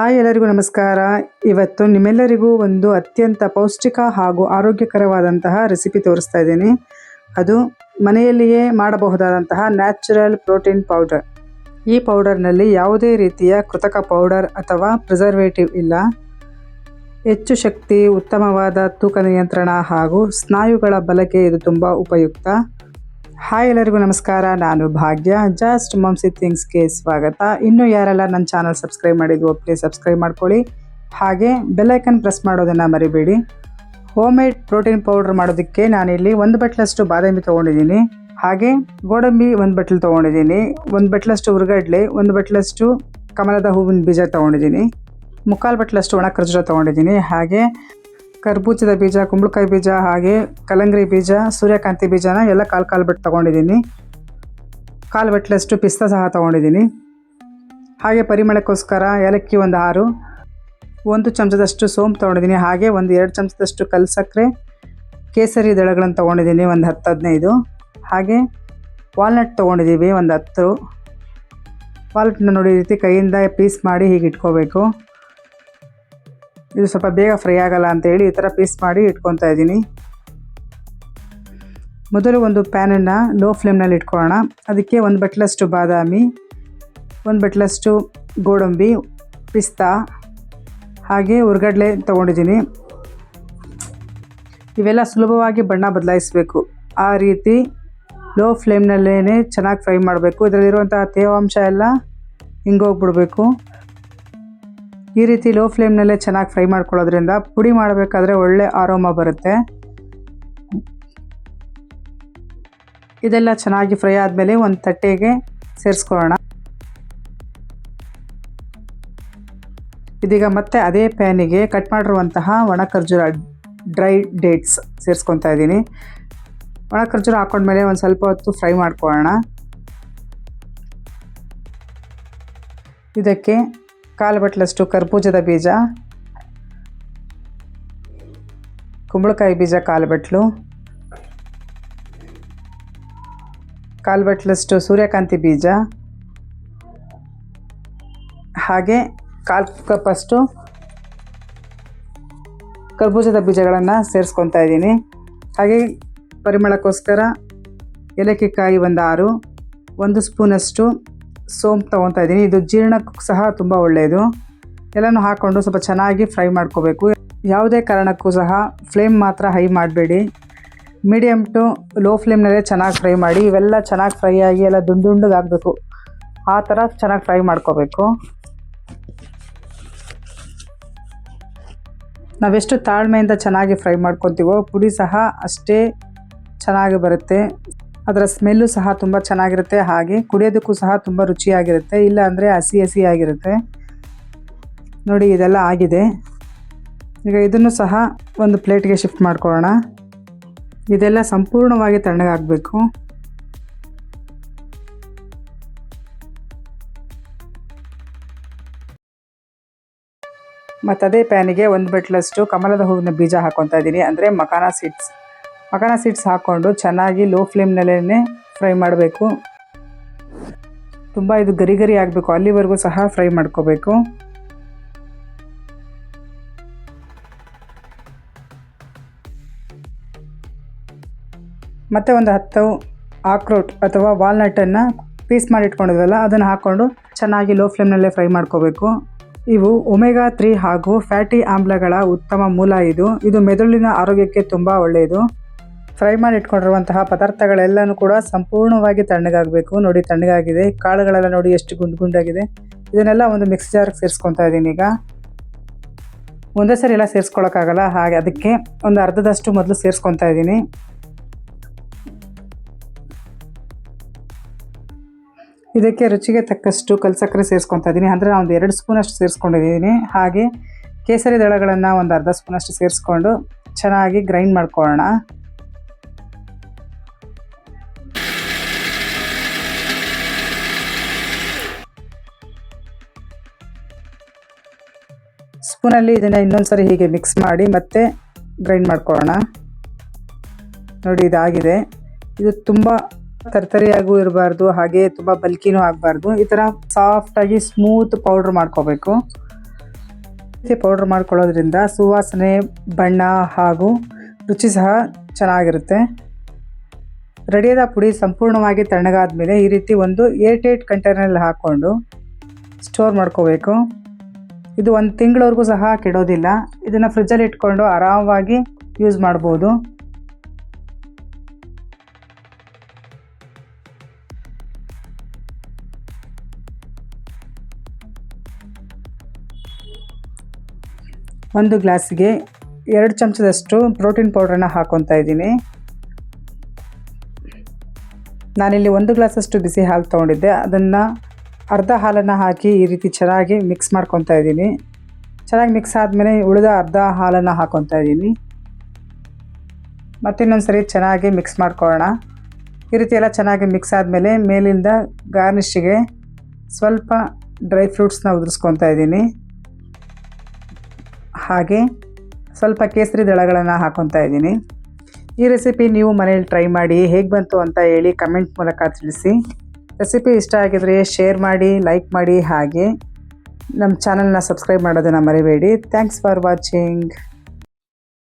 Hi ಎಲ್ಲರಿಗೂ ನಮಸ್ಕಾರ. ಇವತ್ತು ನಿಮ್ಮೆಲ್ಲರಿಗೂ ಒಂದು ಅತ್ಯಂತ ಪೌಷ್ಟಿಕ ಹಾಗೂ ಆರೋಗ್ಯಕರವಾದಂತಹ ರೆಸಿಪಿ ತೋರಿಸ್ತಾ ಇದ್ದೀನಿ. ಅದು ಮನೆಯಲ್ಲಿಯೇ ಮಾಡಬಹುದಾದಂತಹ ನ್ಯಾಚುರಲ್ ಪ್ರೋಟೀನ್ ಪೌಡರ್ ಈ ಪೌಡರ್ನಲ್ಲಿ ಯಾವುದೇ ರೀತಿಯ ಕೃತಕ ಪೌಡರ್ ಅಥವಾ ಪ್ರಿಸರ್ವೇಟಿವ್ ಇಲ್ಲ. ಹೆಚ್ಚು ಶಕ್ತಿ, ಉತ್ತಮವಾದ ತೂಕ ನಿಯಂತ್ರಣ ಹಾಗೂ ಸ್ನಾಯುಗಳ ಬಲಕ್ಕೆ ಇದು ತುಂಬ ಉಪಯುಕ್ತ. ಹಾಯ್ ಎಲ್ಲರಿಗೂ ನಮಸ್ಕಾರ. ನಾನು ಭಾಗ್ಯ. ಜಸ್ಟ್ ಮಮ್ಸಿ ಥಿಂಗ್ಸ್ಗೆ ಸ್ವಾಗತ. ಇನ್ನೂ ಯಾರೆಲ್ಲ ನನ್ನ ಚಾನಲ್ ಸಬ್ಸ್ಕ್ರೈಬ್ ಮಾಡಿದ್ವೋ ಪ್ಲೀಸ್ ಸಬ್ಸ್ಕ್ರೈಬ್ ಮಾಡ್ಕೊಳ್ಳಿ. ಹಾಗೆ ಬೆಲ್ಲೈಕನ್ ಪ್ರೆಸ್ ಮಾಡೋದನ್ನು ಮರಿಬೇಡಿ. ಹೋಮ್ ಮೇಡ್ ಪ್ರೋಟೀನ್ ಪೌಡ್ರ್ ಮಾಡೋದಕ್ಕೆ ನಾನಿಲ್ಲಿ ಒಂದು ಬಟ್ಲಷ್ಟು ಬಾದಾಮಿ ತೊಗೊಂಡಿದ್ದೀನಿ. ಹಾಗೆ ಗೋಡಂಬಿ ಒಂದು ಬಟ್ಲು ತೊಗೊಂಡಿದ್ದೀನಿ. ಒಂದು ಬಟ್ಲಷ್ಟು ಉರ್ಗಡ್ಲೆ, ಒಂದು ಬಟ್ಲಷ್ಟು ಕಮಲದ ಹೂವಿನ ಬೀಜ ತೊಗೊಂಡಿದ್ದೀನಿ. ಮುಕ್ಕಾಲು ಬಟ್ಲಷ್ಟು ಒಣ ಖರ್ಜೂರ ತೊಗೊಂಡಿದ್ದೀನಿ. ಹಾಗೆ ಕರ್ಬೂಜದ ಬೀಜ, ಕುಂಬಳಕಾಯಿ ಬೀಜ ಹಾಗೆ ಕಲಂಗ್ರಿ ಬೀಜ, ಸೂರ್ಯಕಾಂತಿ ಬೀಜನ ಎಲ್ಲ ಕಾಲು ಕಾಲು ಬಿಟ್ಟು ತೊಗೊಂಡಿದ್ದೀನಿ. ಕಾಲು ಬೆಟ್ಟಲಷ್ಟು ಪಿಸ್ತಾ ಸಹ ತೊಗೊಂಡಿದ್ದೀನಿ. ಹಾಗೆ ಪರಿಮಳಕ್ಕೋಸ್ಕರ ಏಲಕ್ಕಿ ಒಂದು ಆರು, ಒಂದು ಚಮಚದಷ್ಟು ಸೋಂಪು ತೊಗೊಂಡಿದ್ದೀನಿ. ಹಾಗೆ ಒಂದು ಎರಡು ಚಮಚದಷ್ಟು ಕಲ್ ಸಕ್ಕರೆ, ಕೇಸರಿ ದಳಗಳನ್ನು ತೊಗೊಂಡಿದ್ದೀನಿ ಒಂದು ಹತ್ತು, ಹದಿನೈದು. ಹಾಗೆ ವಾಲ್ನಟ್ ತೊಗೊಂಡಿದ್ದೀವಿ ಒಂದು ಹತ್ತು. ವಾಲ್ನಟ್ನ ನೋಡಿ ರೀತಿ ಕೈಯಿಂದ ಪೀಸ್ ಮಾಡಿ ಹೀಗೆ ಇಟ್ಕೋಬೇಕು. ಇದು ಸ್ವಲ್ಪ ಬೇಗ ಫ್ರೈ ಆಗಲ್ಲ ಅಂತೇಳಿ ಈ ಥರ ಪೀಸ್ ಮಾಡಿ ಇಟ್ಕೊತಾ ಇದ್ದೀನಿ. ಮೊದಲು ಒಂದು ಪ್ಯಾನನ್ನು ಲೋ ಫ್ಲೇಮ್ನಲ್ಲಿ ಇಟ್ಕೊಳ್ಳೋಣ. ಅದಕ್ಕೆ ಒಂದು ಬಟ್ಲಷ್ಟು ಬಾದಾಮಿ, ಒಂದು ಬಟ್ಲಷ್ಟು ಗೋಡಂಬಿ, ಪಿಸ್ತಾ, ಹಾಗೆ ಉರ್ಗಡ್ಲೆ ತೊಗೊಂಡಿದ್ದೀನಿ. ಇವೆಲ್ಲ ಸುಲಭವಾಗಿ ಬಣ್ಣ ಬದಲಾಯಿಸಬೇಕು. ಆ ರೀತಿ ಲೋ ಫ್ಲೇಮ್ನಲ್ಲೇ ಚೆನ್ನಾಗಿ ಫ್ರೈ ಮಾಡಬೇಕು. ಇದರಲ್ಲಿರುವಂತಹ ತೇವಾಂಶ ಎಲ್ಲ ಹಿಂಗೋಗ್ಬಿಡ್ಬೇಕು. ಈ ರೀತಿ ಲೋ ಫ್ಲೇಮ್ನಲ್ಲೇ ಚೆನ್ನಾಗಿ ಫ್ರೈ ಮಾಡ್ಕೊಳ್ಳೋದ್ರಿಂದ ಪುಡಿ ಮಾಡಬೇಕಾದ್ರೆ ಒಳ್ಳೆ ಆರೋಮ ಬರುತ್ತೆ. ಇದೆಲ್ಲ ಚೆನ್ನಾಗಿ ಫ್ರೈ ಆದಮೇಲೆ ಒಂದು ತಟ್ಟೆಗೆ ಸೇರಿಸ್ಕೊಳ್ಳೋಣ. ಇದೀಗ ಮತ್ತೆ ಅದೇ ಪ್ಯಾನಿಗೆ ಕಟ್ ಮಾಡಿರುವಂತಹ ಒಣ ಖರ್ಜೂರ ಡ್ರೈ ಡೇಟ್ಸ್ ಸೇರಿಸ್ಕೊತಾ ಇದ್ದೀನಿ. ಒಣ ಖರ್ಜೂರ ಹಾಕೊಂಡ್ಮೇಲೆ ಒಂದು ಸ್ವಲ್ಪ ಹೊತ್ತು ಫ್ರೈ ಮಾಡ್ಕೊಳ್ಳೋಣ. ಇದಕ್ಕೆ ಕಾಲು ಬಟ್ಲಷ್ಟು ಕರ್ಬೂಜದ ಬೀಜ, ಕುಂಬಳಕಾಯಿ ಬೀಜ ಕಾಲು ಬಟ್ಲು, ಕಾಲು ಬಟ್ಲಷ್ಟು ಸೂರ್ಯಕಾಂತಿ ಬೀಜ, ಹಾಗೆ ಕಾಲು ಕಪ್ಪಷ್ಟು ಕರ್ಬೂಜದ ಬೀಜಗಳನ್ನು ಸೇರಿಸ್ಕೊತಾ ಇದ್ದೀನಿ. ಹಾಗೆ ಪರಿಮಳಕ್ಕೋಸ್ಕರ ಏಲಕ್ಕಿ ಕಾಯಿ ಒಂದು ಆರು, ಒಂದು ಸ್ಪೂನಷ್ಟು ಸೋಂಪು ತೊಗೊತಾ ಇದ್ದೀನಿ ಇದು ಜೀರ್ಣಕ್ಕೂ ಸಹ ತುಂಬ ಒಳ್ಳೆಯದು. ಎಲ್ಲನೂ ಹಾಕ್ಕೊಂಡು ಸ್ವಲ್ಪ ಚೆನ್ನಾಗಿ ಫ್ರೈ ಮಾಡ್ಕೋಬೇಕು. ಯಾವುದೇ ಕಾರಣಕ್ಕೂ ಸಹ ಫ್ಲೇಮ್ ಮಾತ್ರ ಹೈ ಮಾಡಬೇಡಿ. ಮೀಡಿಯಮ್ ಟು ಲೋ ಫ್ಲೇಮ್ನಲ್ಲೇ ಚೆನ್ನಾಗಿ ಫ್ರೈ ಮಾಡಿ, ಇವೆಲ್ಲ ಚೆನ್ನಾಗಿ ಫ್ರೈ ಆಗಿ ಎಲ್ಲ ದುಂಡು ದುಂಡುಗೆ ಆಗಬೇಕು. ಆ ಥರ ಚೆನ್ನಾಗಿ ಫ್ರೈ ಮಾಡ್ಕೋಬೇಕು. ನಾವೆಷ್ಟು ತಾಳ್ಮೆಯಿಂದ ಚೆನ್ನಾಗಿ ಫ್ರೈ ಮಾಡ್ಕೊತೀವೋ, ಪುಡಿ ಸಹ ಅಷ್ಟೇ ಚೆನ್ನಾಗಿ ಬರುತ್ತೆ. ಅದರ ಸ್ಮೆಲ್ಲು ಸಹ ತುಂಬ ಚೆನ್ನಾಗಿರುತ್ತೆ. ಹಾಗೆ ಕುಡಿಯೋದಕ್ಕೂ ಸಹ ತುಂಬ ರುಚಿಯಾಗಿರುತ್ತೆ. ಇಲ್ಲ ಅಂದರೆ ಹಸಿ ಆಗಿರುತ್ತೆ. ನೋಡಿ, ಇದೆಲ್ಲ ಆಗಿದೆ. ಈಗ ಇದನ್ನು ಸಹ ಒಂದು ಪ್ಲೇಟ್ಗೆ ಶಿಫ್ಟ್ ಮಾಡ್ಕೊಳ್ಳೋಣ. ಇದೆಲ್ಲ ಸಂಪೂರ್ಣವಾಗಿ ತಣ್ಣಗಾಗಬೇಕು. ಮತ್ತು ಅದೇ ಪ್ಯಾನಿಗೆ ಒಂದು ಬಟ್ಲಷ್ಟು ಕಮಲದ ಹೂವಿನ ಬೀಜ ಹಾಕೊತಾ ಇದ್ದೀನಿ. ಅಂದರೆ ಮಕಾನ ಸೀಡ್ಸ್. ಮಕಾನ ಸೀಡ್ಸ್ ಹಾಕ್ಕೊಂಡು ಚೆನ್ನಾಗಿ ಲೋ ಫ್ಲೇಮ್ನಲ್ಲೇ ಫ್ರೈ ಮಾಡಬೇಕು. ತುಂಬ ಇದು ಗರಿ ಗರಿ ಆಗಬೇಕು. ಅಲ್ಲಿವರೆಗೂ ಸಹ ಫ್ರೈ ಮಾಡ್ಕೋಬೇಕು. ಮತ್ತು ಒಂದು ಹತ್ತು ಆಕ್ರೋಟ್ ಅಥವಾ ವಾಲ್ನಟನ್ನು ಪೀಸ್ ಮಾಡಿ ಇಟ್ಕೊಂಡಿದ್ವಲ್ಲ ಅದನ್ನು ಹಾಕ್ಕೊಂಡು ಚೆನ್ನಾಗಿ ಲೋ ಫ್ಲೇಮ್ನಲ್ಲೇ ಫ್ರೈ ಮಾಡ್ಕೋಬೇಕು. ಇವು ಒಮೆಗಾ ತ್ರೀ ಹಾಗೂ ಫ್ಯಾಟಿ ಆಮ್ಲಗಳ ಉತ್ತಮ ಮೂಲ ಇದು. ಇದು ಮೆದುಳಿನ ಆರೋಗ್ಯಕ್ಕೆ ತುಂಬ ಒಳ್ಳೆಯದು. ಫ್ರೈ ಮಾಡಿ ಇಟ್ಕೊಂಡಿರುವಂತಹ ಪದಾರ್ಥಗಳೆಲ್ಲನೂ ಕೂಡ ಸಂಪೂರ್ಣವಾಗಿ ತಣ್ಣಗಾಗಬೇಕು. ನೋಡಿ, ತಣ್ಣಗಾಗಿದೆ. ಕಾಳುಗಳೆಲ್ಲ ನೋಡಿ ಎಷ್ಟು ಗುಂಡು ಗುಂಡಾಗಿದೆ. ಇದನ್ನೆಲ್ಲ ಒಂದು ಮಿಕ್ಸ್ ಜಾರ್ಗೆ ಸೇರಿಸ್ಕೊತಾ ಇದ್ದೀನಿ ಈಗ. ಒಂದೇ ಸರಿ ಎಲ್ಲ ಸೇರಿಸ್ಕೊಳಕ್ಕಾಗಲ್ಲ? ಹಾಗೆ ಅದಕ್ಕೆ ಒಂದು ಅರ್ಧದಷ್ಟು ಮೊದಲು ಸೇರಿಸ್ಕೊತಾ ಇದ್ದೀನಿ ಇದಕ್ಕೆ ರುಚಿಗೆ ತಕ್ಕಷ್ಟು ಕಲ್ಸಕ್ಕರೆ ಸೇರಿಸ್ಕೊತಾ ಇದ್ದೀನಿ ಅಂದರೆ ನಾನು ಒಂದು ಎರಡು ಸ್ಪೂನಷ್ಟು ಸೇರಿಸ್ಕೊಂಡಿದ್ದೀನಿ ಹಾಗೆ ಕೇಸರಿ ದಳಗಳನ್ನು ಒಂದು ಅರ್ಧ ಸ್ಪೂನಷ್ಟು ಸೇರಿಸ್ಕೊಂಡು ಚೆನ್ನಾಗಿ ಗ್ರೈಂಡ್ ಮಾಡ್ಕೊಳ್ಳೋಣ. ಸ್ಪೂನಲ್ಲಿ ಇದನ್ನು ಇನ್ನೊಂದು ಸರಿ ಹೀಗೆ ಮಿಕ್ಸ್ ಮಾಡಿ ಮತ್ತೆ ಗ್ರೈಂಡ್ ಮಾಡ್ಕೊಳ್ಳೋಣ. ನೋಡಿ, ಇದಾಗಿದೆ. ಇದು ತುಂಬ ತರ್ತರಿಯಾಗೂ ಇರಬಾರ್ದು, ಹಾಗೆ ತುಂಬ ಬಲ್ಕಿನೂ ಆಗಬಾರ್ದು. ಈ ಥರ ಸಾಫ್ಟಾಗಿ ಸ್ಮೂತ್ ಪೌಡ್ರ್ ಮಾಡ್ಕೋಬೇಕು. ಈ ಪೌಡ್ರ್ ಮಾಡ್ಕೊಳ್ಳೋದ್ರಿಂದ ಸುವಾಸನೆ, ಬಣ್ಣ ಹಾಗೂ ರುಚಿ ಸಹ ಚೆನ್ನಾಗಿರುತ್ತೆ. ರೆಡಿಯಾದ ಪುಡಿ ಸಂಪೂರ್ಣವಾಗಿ ತಣ್ಣಗಾದ ಮೇಲೆ ಈ ರೀತಿ ಒಂದು ಏಟ್ ಏಟ್ ಕಂಟೈನರಲ್ಲಿ ಹಾಕ್ಕೊಂಡು ಸ್ಟೋರ್ ಮಾಡ್ಕೋಬೇಕು. ಇದು ಒಂದು ತಿಂಗಳವರೆಗೂ ಸಹ ಕೆಡೋದಿಲ್ಲ. ಇದನ್ನು ಫ್ರಿಜ್ಜಲ್ಲಿ ಇಟ್ಕೊಂಡು ಆರಾಮವಾಗಿ ಯೂಸ್ ಮಾಡ್ಬೋದು. ಒಂದು ಗ್ಲಾಸಿಗೆ ಎರಡು ಚಮಚದಷ್ಟು ಪ್ರೋಟೀನ್ ಪೌಡ್ರನ್ನ ಹಾಕೊತಾ ಇದ್ದೀನಿ. ನಾನಿಲ್ಲಿ ಒಂದು ಗ್ಲಾಸಷ್ಟು ಬಿಸಿ ಹಾಲು ತೊಗೊಂಡಿದ್ದೆ. ಅದನ್ನು ಅರ್ಧ ಹಾಲನ್ನು ಹಾಕಿ ಈ ರೀತಿ ಚೆನ್ನಾಗಿ ಮಿಕ್ಸ್ ಮಾಡ್ಕೊತಾ ಇದ್ದೀನಿ. ಚೆನ್ನಾಗಿ ಮಿಕ್ಸ್ ಆದಮೇಲೆ ಉಳಿದ ಅರ್ಧ ಹಾಲನ್ನು ಹಾಕೊತಾ ಇದ್ದೀನಿ. ಮತ್ತಿನ್ನೊಂದು ಸರಿ ಚೆನ್ನಾಗಿ ಮಿಕ್ಸ್ ಮಾಡ್ಕೊಳ್ಳೋಣ. ಈ ರೀತಿ ಎಲ್ಲ ಚೆನ್ನಾಗಿ ಮಿಕ್ಸ್ ಆದಮೇಲೆ ಮೇಲಿಂದ ಗಾರ್ನಿಷಿಗೆ ಸ್ವಲ್ಪ ಡ್ರೈ ಫ್ರೂಟ್ಸ್ನ ಉದುರಿಸ್ಕೊತಾ ಇದ್ದೀನಿ. ಹಾಗೆ ಸ್ವಲ್ಪ ಕೇಸರಿ ದಳಗಳನ್ನು ಹಾಕೊತಾ ಇದ್ದೀನಿ. ಈ ರೆಸಿಪಿ ನೀವು ಮನೇಲಿ ಟ್ರೈ ಮಾಡಿ ಹೇಗೆ ಬಂತು ಅಂತ ಹೇಳಿ ಕಮೆಂಟ್ ಮೂಲಕ ತಿಳಿಸಿ. ರೆಸಿಪಿ ಇಷ್ಟ ಆಗಿದರೆ ಶೇರ್ ಮಾಡಿ ಲೈಕ್ ಮಾಡಿ ಹಾಗೆ. ನಮ್ಮ ಚಾನಲ್ನ ಸಬ್ಸ್ಕ್ರೈಬ್ ಮಾಡೋದನ್ನು ಮರಿಬೇಡಿ. Thanks for watching